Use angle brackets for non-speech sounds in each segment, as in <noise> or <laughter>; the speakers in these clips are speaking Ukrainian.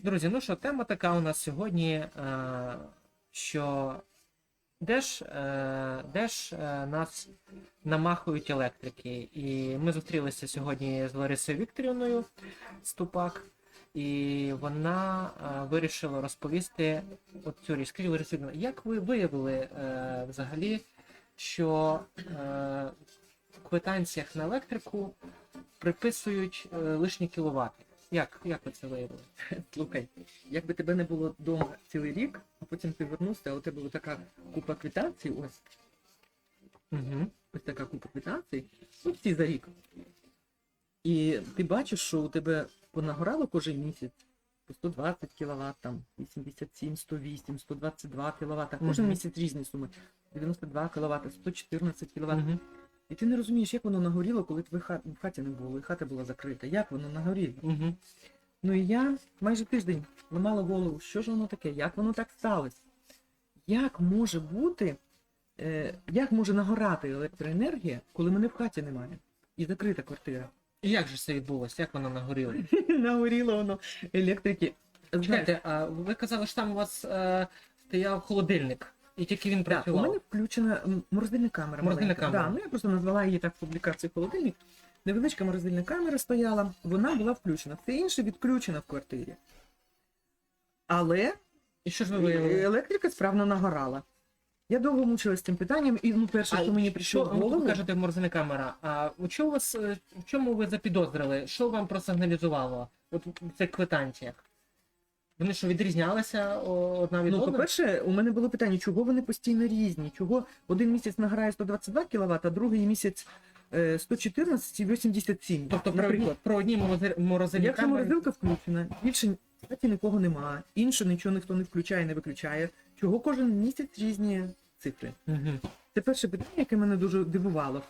Друзі, ну що, тема така у нас сьогодні, е, що де ж, е, де ж е, нас намахують електрики. І ми зустрілися сьогодні з Ларисою Вікторівною Ступак, і вона вирішила розповісти от цю річ. Скажіть, Лариса Вікторівна, як ви виявили взагалі, що в квитанціях на електрику приписують лишні кіловати? Як, як ви це виявили? <laughs> Слухай, якби тебе не було вдома цілий рік, а потім ти вернувся, а у тебе така купа квитанцій, ось, Угу. ось така купа квитанцій, ну всі за рік. І ти бачиш, що у тебе понагорало кожен місяць по 120 кВт, там 87, 108, 122 кВт, кожен Мгм. місяць різні суми. 92 кВт, 114 кВт. Угу. І ти не розумієш, як воно нагоріло, коли твої хат... в хаті не було, і хата була закрита. Як воно нагоріло? Угу. Ну і я майже тиждень ламала голову, що ж воно таке, як воно так сталося? Як може бути, е, як може нагорати електроенергія, коли мене в хаті немає? І закрита квартира. І як же це відбулося? Як воно нагоріло? <laughs> Нагоріло воно електрики. Чекайте, а ви казали, що там у вас е, стояв холодильник, і тільки він да, у мене включена морозильна камера. Морозильна камера. Да, ну я просто назвала її так в публікації холодильник. Невеличка морозильна камера стояла, вона була включена. Все інше відключено в квартирі. Але І що ж ви виявили? Електрика справно нагорала. Я довго мучилась цим питанням, і ну, перше, що мені прийшло в голову, ви кажете, морозильна камера. А у чому вас, е, в чому ви запідозрили? Що вам просигналізувало? От в цих квитанціях? Вони що, відрізнялися одна від ну, одної? по-перше, у мене було питання, чого вони постійно різні? Чого один місяць награє 122 кВт, а другий місяць е, 114 і 87. Тобто наприклад. про одні морози- морозильні Якщо морозилка включена, більше в хаті нікого немає, інше нічого ніхто не включає, не виключає. Чого кожен місяць різні цифри? Мгм. Це перше питання, яке мене дуже дивувало.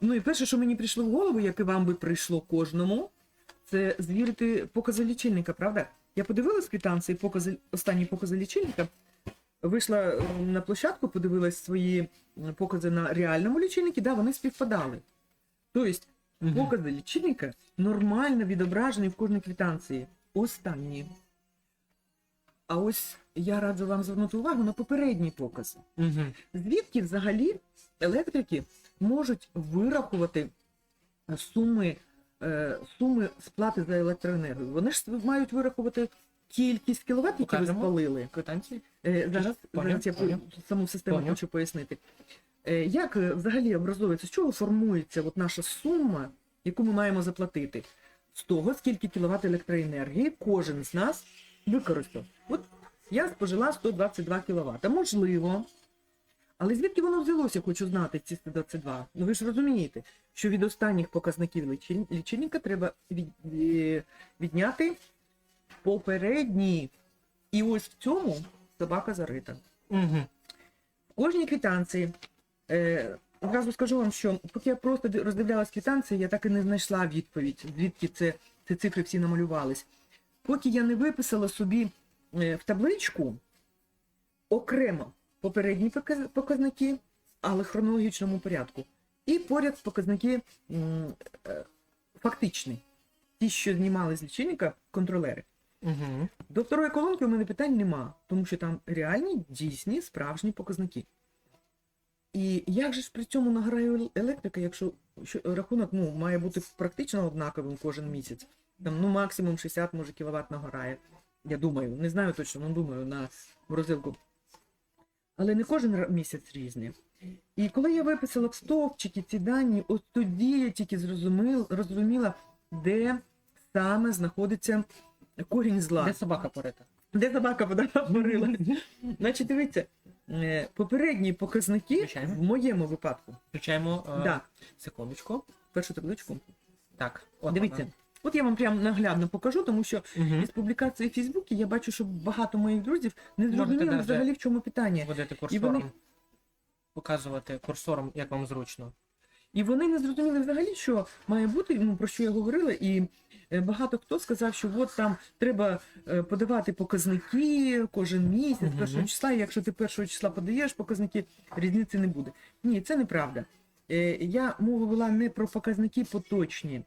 Ну і перше, що мені прийшло в голову, як і вам би прийшло кожному, це звірити покази лічильника, правда? Я подивилась квитанції, покази, останні покази лічильника, вийшла на площадку, подивилась свої покази на реальному лічильнику, да, вони співпадали. Тобто, покази лічильника нормально відображені в кожній квитанції. Останні. А ось я раджу вам звернути увагу на попередні покази. Звідки взагалі електрики можуть вирахувати суми, е, суми сплати за електроенергію? Вони ж мають вирахувати кількість кіловат, які ви спалили. Квитанції? Е, Зараз, зараз я саму систему хочу пояснити. Е, Як е, взагалі образується, з чого формується от наша сума, яку ми маємо заплатити? З того, скільки кіловат електроенергії кожен з нас використав. От я спожила 122 кВт. Можливо. Але звідки воно взялося, хочу знати, ці 122? Ну ви ж розумієте, що від останніх показників лічильника треба від, е, відняти попередні. І ось в цьому собака зарита. Мгм. В кожній квитанції. Е, одразу скажу вам, що поки я просто ди- роздивлялась квитанції, я так і не знайшла відповідь, звідки це, ці цифри всі намалювались. Поки я не виписала собі е, в табличку окремо попередні показники, але в хронологічному порядку. І поряд показники е, фактичні, ті, що знімали з лічильника контролери. Мгм. До второї колонки у мене питань нема, тому що там реальні, дійсні, справжні показники. І як же ж при цьому награє електрика, якщо що, рахунок ну, має бути практично однаковим кожен місяць? Там, ну, максимум 60 може кіловат нагорає. Я думаю, не знаю точно, ну думаю, на морозилку. Але не кожен місяць різний. І коли я виписала в стовпчики ці дані, от тоді я тільки зрозуміла, розуміла, де саме знаходиться корінь зла. Де собака порита? Де собака вода варила? <laughs> Значить, дивіться, е, попередні показники Включаємо. в моєму випадку. Включаємо е, Да, секундочку. першу табличку. Так, от Дивіться, от я вам прям наглядно покажу, тому що Угу. із публікації в Фейсбуці я бачу, що багато моїх друзів не Можете зрозуміли взагалі, в чому питання. І курсором вони- показувати курсором, як вам зручно. І вони не зрозуміли взагалі, що має бути, ну про що я говорила, і е, багато хто сказав, що от там треба е, подавати показники кожен місяць, Мгм. першого числа, і якщо ти першого числа подаєш показники, різниці не буде. Ні, це неправда. Е, Я мову вела не про показники поточні,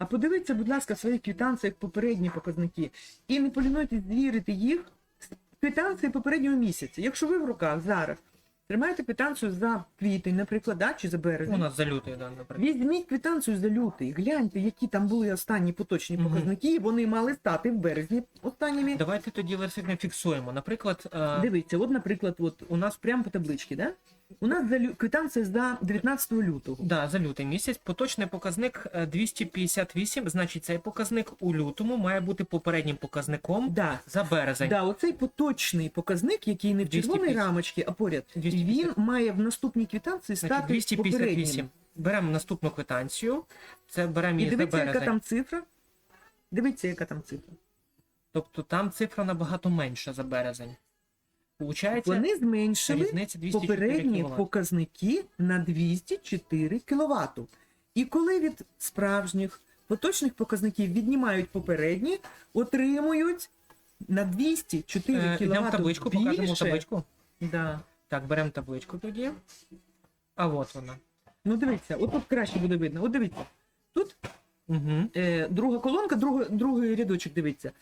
А подивіться, будь ласка, в своїх квитанціях попередні показники. І не полінуйтесь звірити їх з квитанції попереднього місяця. Якщо ви в руках зараз тримаєте квитанцію за квітень, наприклад, да, чи за березень, У нас за лютий, да, наприклад. Візьміть квитанцію за лютий, гляньте, які там були останні поточні Мгм. показники, вони мали стати в березні останніми. Давайте тоді лише фіксуємо. Наприклад, е, Дивіться, от, наприклад, от у нас прямо по табличці, да? У нас за лю... квитанція за 19 лютого. Да, за лютий місяць поточний показник е, 258, значить цей показник у лютому має бути попереднім показником Да. за березень. Да, оцей поточний показник, який не в червоній 250. рамочці, а поряд, 250. він має в наступній квитанції Значить, стати 258. попереднім. Беремо наступну квитанцію. Це беремо І її за дивіться, яка березень. там цифра. Дивіться, яка там цифра. Тобто там цифра набагато менша за березень. Получається, Вони зменшили 204 попередні кВт. показники на 204 кВт. І коли від справжніх поточних показників віднімають попередні, отримують на 204 Е, кВт Йдемо табличку, покажемо табличку. Да. Так, беремо табличку тоді. А от вона. Ну дивіться, от тут краще буде видно. От дивіться. Тут Угу. е, друга колонка, друга, другий рядочок дивиться.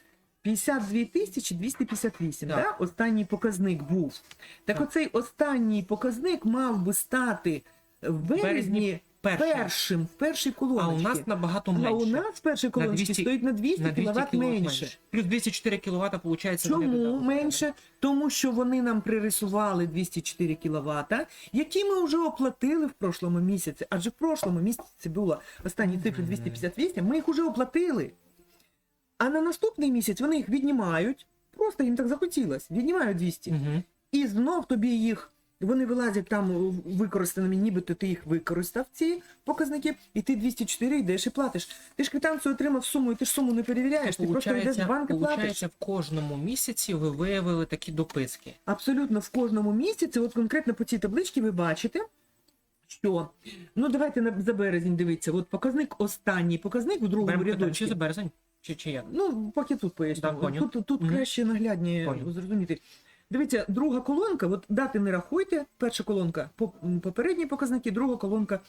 52 тисячі 258, Так. да? останній показник був. Так, Так. оцей останній показник мав би стати в березні, березні першим. першим, в першій колоночці. А у нас набагато А менше. у нас в першій колоночці 200 стоїть на 200, на 200 кВт кВт менше. Плюс 204 кВт, виходить, Чому менше? Тому що вони нам пририсували 204 кВт, які ми вже оплатили в прошлому місяці. Адже в прошлому місяці була останні цифри 258, ми їх вже оплатили. А на наступний місяць вони їх віднімають, просто їм так захотілося, віднімають 200. Мгм. І знов тобі їх, вони вилазять там використаними, нібито ти їх використав, ці показники, і ти 204 йдеш і платиш. Ти ж квитанцію отримав суму, і ти ж суму не перевіряєш, ти просто йдеш в банк і платиш. в кожному місяці ви виявили такі дописки. Абсолютно в кожному місяці, от конкретно по цій табличці ви бачите, що ну давайте на за березень дивіться. От показник останній показник у другому рядочку. за березень? Чи, чи як? Ну, поки тут поясню. Так, поняв. тут тут Мгм. краще наглядні Поняв. зрозуміти. Дивіться, друга колонка, от дати не рахуйте. Перша колонка по- м, попередні показники, друга колонка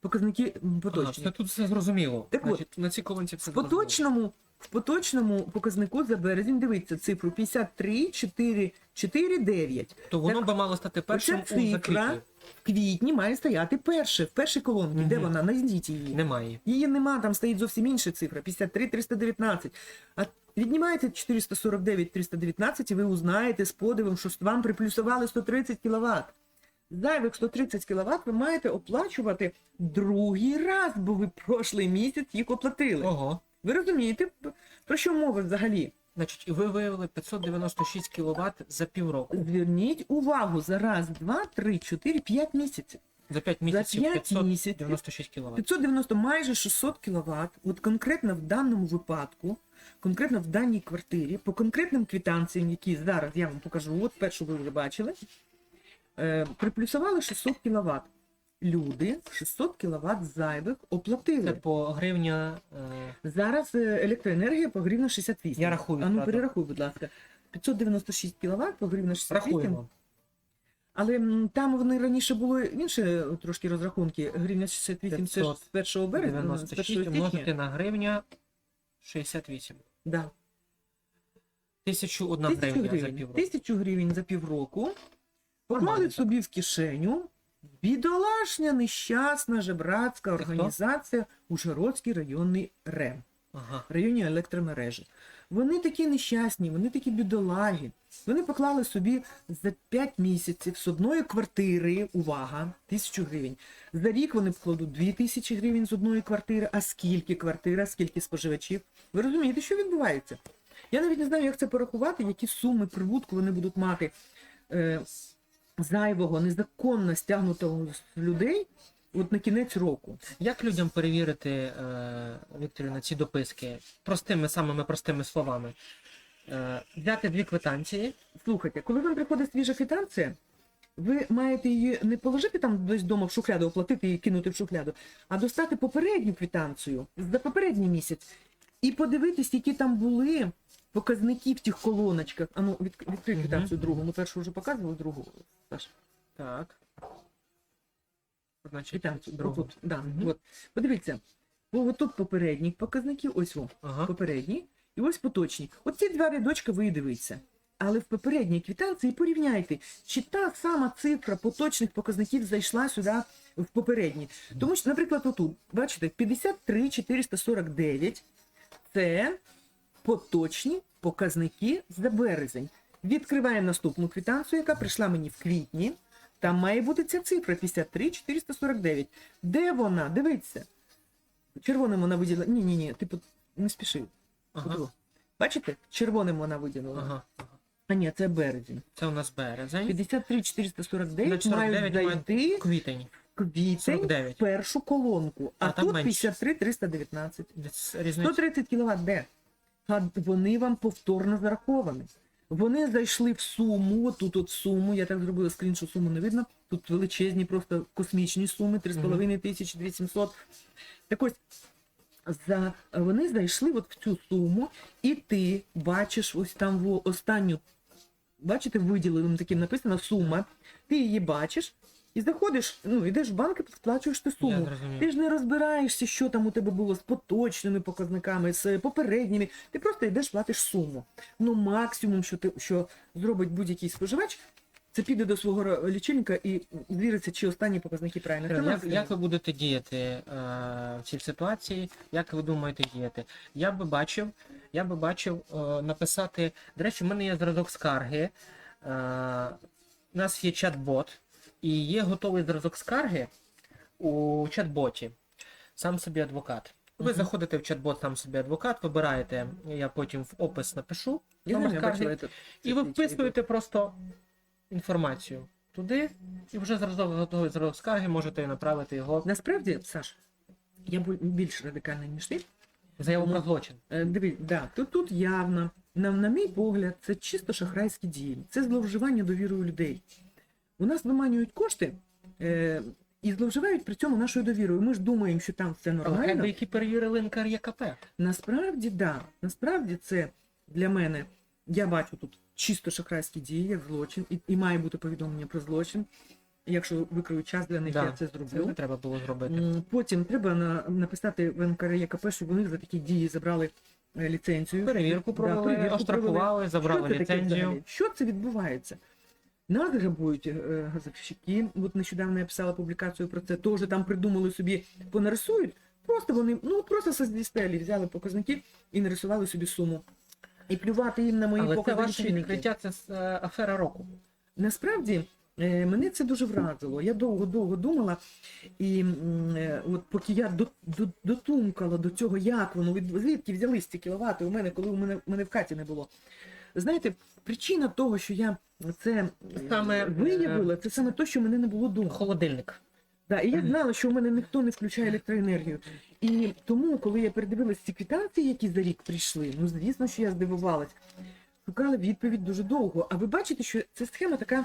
показники м, Ага, поточні. все тут все зрозуміло. Так от, Значить, на цій колонці все В зрозуміло. поточному, в поточному показнику за березень дивіться цифру 53 4 4 9. То воно Так, би мало стати першим у цифра закритті. В квітні має стояти перше, в першій колонці. Де вона? Назвіть її. Немає. Її нема, там стоїть зовсім інша цифра 53 319. А віднімаєте 449 319 і ви узнаєте з подивом, що вам приплюсували 130 кВт. Зайвих 130 кВт ви маєте оплачувати другий раз, бо ви прошлий місяць їх оплатили. Ого. Ви розумієте, про що мова взагалі? Значить, і ви виявили 596 кВт за півроку. Зверніть увагу за раз, два, три, чотири, п'ять місяців. За 5 місяців п'ять 596 кВт. 590 майже 600 кВт, от конкретно в даному випадку, конкретно в даній квартирі, по конкретним квитанціям, які зараз я вам покажу, от першу ви вже бачили, е, приплюсували 600 кВт. Люди 600 кВт зайвих оплатили. Це по гривня. Е... Зараз е, електроенергія по гривна 68. Я рахую, А ну перерахуй, будь ласка. 596 кВт по гривна 68. Рахуємо. Але там вони раніше були інші е, трошки розрахунки. Гривня 68 це ж з 1 березня, ну, з 1 96 умножити на гривня 68. Да. Тисячу одна Тисячу гривня за півроку. Тисячу гривень за півроку. Поклали собі в кишеню. Бідолашня, нещасна, жебрацька хто? організація Ужгородський районний РЕМ, Ага. районні електромережі. Вони такі нещасні, вони такі бідолаги. Вони поклали собі за 5 місяців з одної квартири, увага, тисячу гривень. За рік вони вкладуть 2 тисячі гривень з одної квартири. А скільки квартира, скільки споживачів? Ви розумієте, що відбувається? Я навіть не знаю, як це порахувати, які суми прибутку вони будуть мати е, зайвого, незаконно стягнутого з людей от на кінець року. Як людям перевірити, е, Вікторівна, ці дописки простими, самими простими словами? Е, взяти дві квитанції. Слухайте, коли вам приходить свіжа квитанція, ви маєте її не положити там десь вдома в шухляду, оплатити і кинути в шухляду, а достати попередню квитанцію за попередній місяць і подивитись, які там були показники в тих колоночках. А ну, від, відкрий Мгм. квитанцію другу. Ми першу вже показували, другу. Саш. Так. Значить, Квитанцію. другу. Отут, да, Мгм. от. Подивіться, О, тут попередні показники, ось о, Ага. попередні, і ось поточні. Оці два рядочка ви і дивіться. Але в попередній квитанції порівняйте, чи та сама цифра поточних показників зайшла сюди в попередні. Тому що, наприклад, отут, бачите, 53 449 це поточні показники за березень. Відкриваємо наступну квитанцію, яка прийшла мені в квітні. Там має бути ця цифра 53 449. Де вона? Дивіться. Червоним вона виділила. Ні, ні, ні, типу, не спіши. Ага. Бачите? Червоним вона виділила. Ага. А ні, це березень. Це у нас березень. 53 449 Значить, 49 мають зайти Квітень. квітень 49. першу колонку. А, А тут менше. 53 319. 130 кВт де? А вони вам повторно зараховані. Вони зайшли в суму, тут от суму, я так зробила скрін, що суму не видно. Тут величезні, просто космічні суми, 3,5 тисячі 2700. Так ось, за, вони зайшли от в цю суму, і ти бачиш ось там в останню, бачите, виділеним таким написано сума, ти її бачиш, і заходиш, ну, йдеш в банк і сплачуєш ту суму. Ти ж не розбираєшся, що там у тебе було з поточними показниками, з попередніми. Ти просто йдеш, платиш суму. Ну, максимум, що ти що зробить будь-який споживач, це піде до свого лічильника і звіриться, чи останні показники правильно. Це Як, як ви будете діяти е, в цій ситуації? Як ви думаєте діяти? Я би бачив, я би бачив е, написати. До речі, в мене є зразок скарги. Е, у нас є чат-бот, і є готовий зразок скарги у чат-боті. Сам собі адвокат. Ви заходите в чат-бот сам собі адвокат, вибираєте, я потім в опис напишу. Номер скарги, І ви вписуєте просто інформацію туди, і вже зразок готовий зразок скарги, можете направити його Насправді, Саш, я більш радикальний, ніж ти. заяву Ну, про злочин. Е, Дивись, да, тут, тут явно, на, на мій погляд, це чисто шахрайські дії. Це зловживання довірою людей. У нас виманюють кошти е, і зловживають при цьому нашою довірою. Ми ж думаємо, що там все нормально. би які перевірили НКРЄКП. Насправді, да. Насправді це для мене, я бачу тут чисто шахрайські дії, як злочин, і, і має бути повідомлення про злочин. Якщо викрию час для них, Да, я це Це зроблю. не треба було зробити. Потім треба на, написати в НКРЄКП, щоб вони за такі дії забрали е, ліцензію. Перевірку Да, перевірку оштрафували, забрали Що це таке ліцензію. Що це відбувається? Нас грабують е, газовщики. От нещодавно я писала публікацію про це. Теж там придумали собі, понарисують. Просто вони, ну просто з стелі взяли показники і нарисували собі суму. І плювати їм на мої Але це ваше відкриття, це е, афера року. Насправді е, мене це дуже вразило. Я довго-довго думала, і е, от поки я до, до, дотумкала до цього, як воно від звідки взялись ці кіловати у мене, коли у мене, мене в хаті не було. Знаєте, причина того, що я це е, Саме, е, виявила, це саме те, що мене не було дома. Холодильник. Да, і я знала, що у мене ніхто не включає електроенергію. І тому, коли я передивилась ці квітанції, які за рік прийшли, ну звісно, що я здивувалась. Шукала відповідь дуже довго. А ви бачите, що ця схема така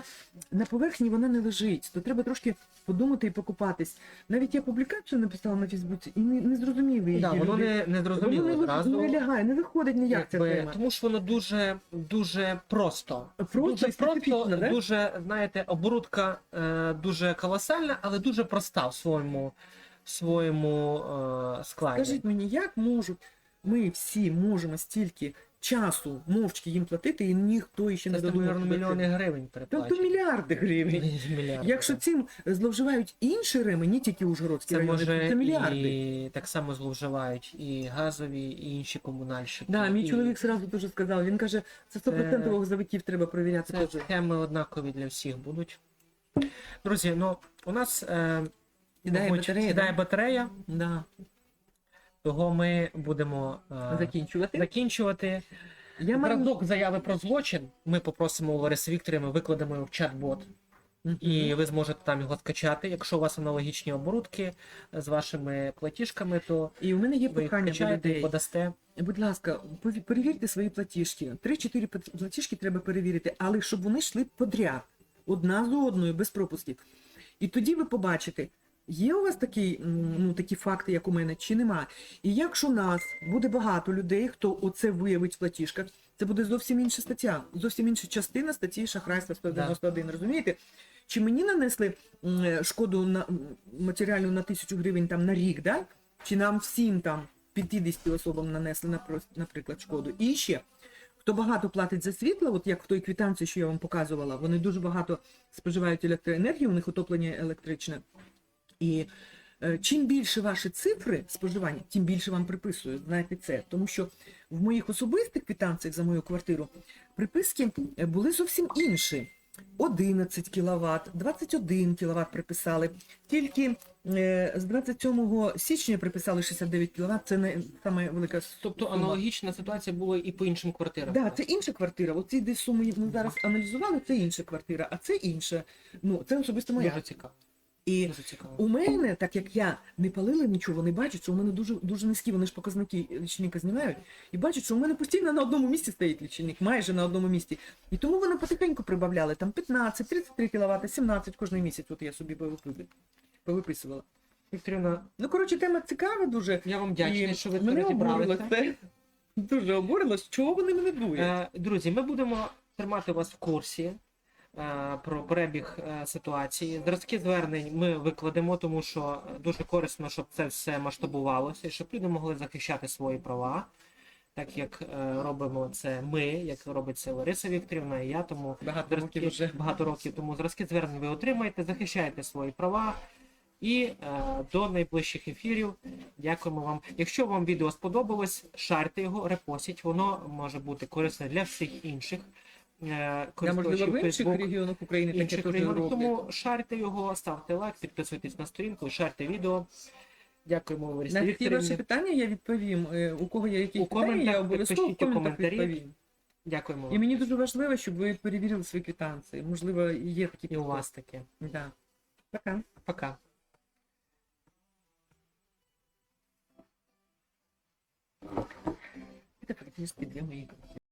на поверхні вона не лежить. То треба трошки подумати і покупатись. Навіть я публікацію написала на Фейсбуці і не, не зрозуміли її. Да, воно люди. не, не зрозуміло не, одразу. не лягає, не виходить ніяк ця Якби, тема. тому що воно дуже дуже просто. Просто дуже і просто, да? дуже, знаєте, оборудка е, дуже колосальна, але дуже проста в своєму, в своєму е, складі. Скажіть мені, як можуть ми всі можемо стільки часу мовчки їм платити, і ніхто іще не додумав. мільйони мільйони гривень Тобто переплачують. мільярди гривень. <laughs> Мільярди, Якщо цим зловживають інші реми, не тільки Ужгородський це район, може це мільярди. і так само зловживають і газові, і інші комунальщики. Да, мій і чоловік сразу дуже сказав. Він каже, це 100% газовиків треба перевіряти. Це схеми однакові для всіх будуть. Друзі, ну у нас е, Сідає батарея, да? батарея, Да. Того ми будемо е, Закінчувати. закінчувати. Я маю... Заяви про злочин ми попросимо у Лариси Вікторівни, викладемо його в чат-бот, Мгм. і ви зможете там його скачати. Якщо у вас аналогічні оборудки з вашими платіжками, то І у мене є ви їх прохання до людей. подасте. Будь ласка, перевірте свої платіжки. Три-чотири платіжки треба перевірити, але щоб вони йшли подряд, одна за одною, без пропусків. І тоді ви побачите, є у вас такі, ну, такі факти, як у мене, чи нема. І якщо нас буде багато людей, хто оце виявить в платіжках, це буде зовсім інша стаття, зовсім інша частина статті шахрайства 191, розумієте? Чи мені нанесли шкоду на матеріальну на тисячу гривень там на рік, да? чи нам всім там 50 особам нанесли, наприклад, шкоду. І ще, хто багато платить за світло, от як в той квитанції, що я вам показувала, вони дуже багато споживають електроенергії, у них отоплення електричне. І е, чим більше ваші цифри споживання, тим більше вам приписують. Знаєте це. Тому що в моїх особистих квитанціях за мою квартиру приписки е, були зовсім інші. 11 кВт, 21 кВт приписали. Тільки е, з 27 січня приписали 69 кВт, це не саме велика Тобто сума. аналогічна ситуація була і по іншим квартирам. Да, це інша квартира. Оці десь суми ми зараз аналізували, це інша квартира, а це інша. Ну, це особисто моя. Дуже цікаво. І у мене, так як я не палила нічого, не бачу, що у мене дуже дуже низькі, вони ж показники лічильника знімають, і бачать, що у мене постійно на одному місці стоїть лічильник, майже на одному місці. І тому вони потихеньку прибавляли там 15, 33 кВт, 17 кожен місяць. От я собі повипи- повиписувала. Вікторівна, Ну коротше, тема цікава дуже. я вам і що ви мене обурило це. Дуже обурилось, чого вони мене дують. Е, Друзі, ми будемо тримати вас в курсі про перебіг е, ситуації. Зразки звернень ми викладемо, тому що дуже корисно, щоб це все масштабувалося, і щоб люди могли захищати свої права, так як е, робимо це ми, як робить це Лариса Вікторівна і я. Тому Багато зразки років вже. багато років тому зразки звернень ви отримаєте, захищаєте свої права. І е, до найближчих ефірів. Дякуємо вам. Якщо вам відео сподобалось, шарте його, репостіть. Воно може бути корисне для всіх інших. Е, Я, можливо, в інших Facebook, регіонах України таке інших теж роблять. Тому шарте його, ставте лайк, підписуйтесь на сторінку, шарте відео. Дякуємо Ларисі На Вікторівні. ваші питання я відповім. Е, У кого є якісь У питання, я обов'язково в коментарі. відповім. Дякуємо І мені дуже важливо, щоб ви перевірили свої квитанції. Можливо, є такі І у вас таке. Да. Пока. Пока. Это практически две мои